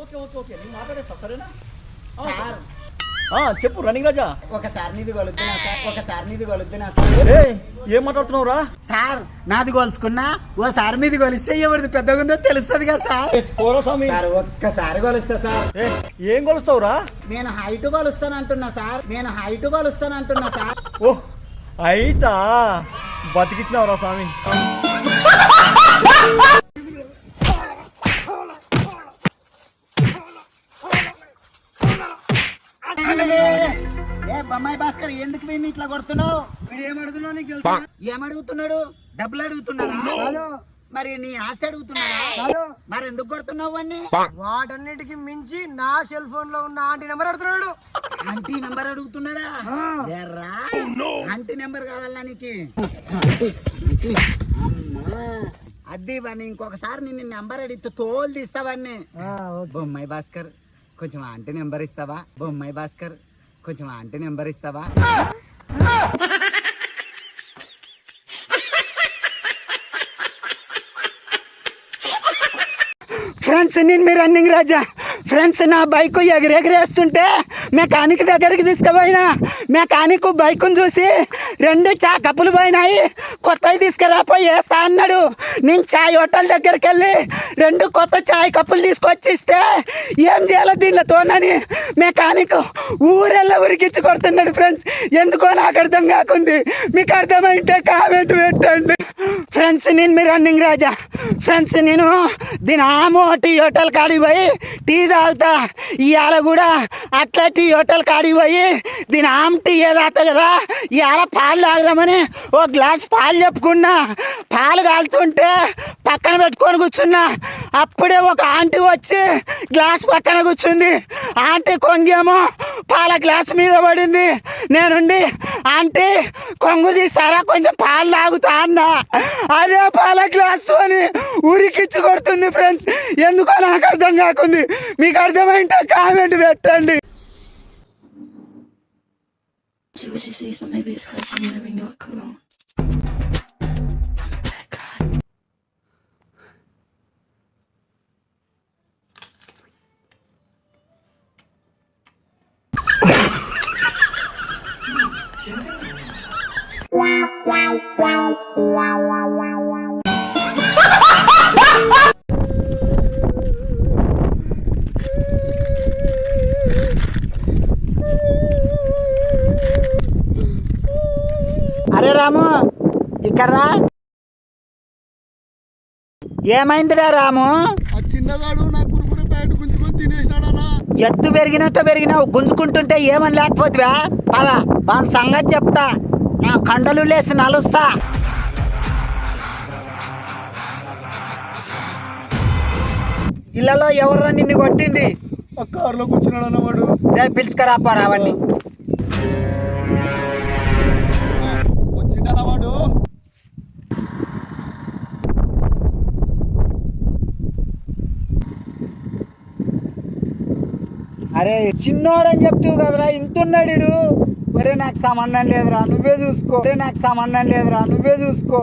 Okay okay okay. నేను మాట్లాడేస్తా సరేనా? ఆ, సార్. ఆ, చెప్పు రన్నింగ్ రాజా. ఒకసారి నీది కొలుద్దునా సార్? ఒకసారి నీది కొలుద్దునా సార్? ఏ ఏం మాట్లాడుతున్నావు రా సార్ నాది కొలుసుకున్నా ఓసారి మీది కొలిస్తే ఎవరిది పెద్దగా ఉందో తెలుస్తుంది కదా సార్ పోరా స్వామి. సార్ ఒక్కసారి కొలుస్తా సార్. ఏ ఏం కొలుస్తావురా నేను హైట్ కొలుస్తాను అంటున్నా సార్. నేను హైట్ కొలుస్తాను అంటున్నా సార్. ఓ అయిటా బతికిచ్చినావురా స్వామి. బొమ్మాయి భాస్కర్ ఎందుకు వీడిని ఇట్లా కొడుతున్నావు? వీడు ఏమడుగుతున్నావు నీకు తెలుసా? ఏమడుగుతున్నాడు డబ్బులు అడుగుతున్నాడా? మరి నీ ఆస్తి అడుగుతున్నాడా? మరి ఎందుకు కొడుతున్నావు అన్ని వాటన్నిటికి మించి నా సెల్ ఫోన్లో ఉన్న ఆంటీ నెంబర్ అడుగుతున్నాడు. ఆంటీ నెంబర్ అడుగుతున్నాడా? ఎర్రా ఆంటీ నెంబర్ కావాలా నీకు? అమ్మా. అది వాడిని ఇంకొకసారి నిన్ను నెంబర్ అడిగితే తోలు తీస్తావాన్ని బొమ్మాయి భాస్కర్ కొంచెం ఆంటీ నెంబర్ ఇస్తావా? బొమ్మాయి భాస్కర్ కొంచెం ఆంటీ నెంబర్ ఇస్తావా? ఫ్రెండ్స్ నేను మీ రన్నింగ్ రాజా. ఫ్రెండ్స్ నా బైక్ ఎగిరెగిరేస్తుంటే మెకానిక్ దగ్గరికి తీసుకుపోయినా. మెకానిక్ బైక్ను చూసి రెండు చా కప్పులు పోయినాయి. కొత్తవి తీసుకురాపోయి వేస్తా అన్నాడు. నేను చాయ్ హోటల్ దగ్గరికి వెళ్ళి రెండు కొత్త చాయ్ కప్పులు తీసుకొచ్చి ఇస్తే ఏం చేయాలో దీనిలో తోనని మెకానిక్ ఊరెల్లా ఉరికిచ్చి కొడుతున్నాడు ఫ్రెండ్స్. ఎందుకో నాకు అర్థం కాకుంది. మీకు అర్థమైంటే కామెంట్ పెట్టండి. ఫ్రెండ్స్ నేను మీ రన్నింగ్ రాజా. ఫ్రెండ్స్ నేను దీని ఆమో టీ హోటల్ కాడికి పోయి టీ తాగుతా. ఇవాళ కూడా అట్లా టీ హోటల్ కాడికి పోయి దీని ఆమ్ టీ తాగుతా కదా ఇవాళ పాలు తాగుదామని ఓ గ్లాస్ పాలు చెప్పుకున్నా. పాలు కాలుతుంటే పక్కన పెట్టుకొని కూర్చున్నా. అప్పుడే ఒక ఆంటీ వచ్చి గ్లాస్ పక్కన కూర్చుంది. ఆంటీ కొంగేమో పాల గ్లాస్ మీద పడింది. నేనుండి ఆంటీ కొంగు తీసారా? కొంచెం పాలు తాగుతా అన్న. అదే పాల గ్లాస్ తోని ఉరికిచ్చి కొడుతుంది ఫ్రెండ్స్. ఎందుకో నాకు అర్థం కాకుంది. మీకు అర్థమైంటే కామెంట్ పెట్టండి. See what she sees, but maybe it's cause I'm wearing your cologne. అరే రాము ఇక్కడ రా. ఏమైందిరా రాము? ఆ చిన్నగాడు నా కురుకురు ప్యాకెట్ గుంజుకొని తినేసినాడనా? ఎత్తు పెరిగినట్టు పెరిగినావు. గుంజుకుంటుంటే ఏమని లేకపోతువా? పదా వాళ్ళ సంగతి చెప్తా. నా కండలు లేసి నలుస్తా. ఇళ్ళలో ఎవరో నిన్ను కొట్టింది? కారులో కూర్చున్నాడన్న వాడు రేపు పిలుచుకరాపారా అవన్నీ అరే చిన్నోడని చెప్తావు కదరా ఇంతున్నాడు ఈడు. నాకు సంబంధం లేదురా నువ్వే చూసుకో ఒరే నాకు సంబంధం లేదురా నువ్వే చూసుకో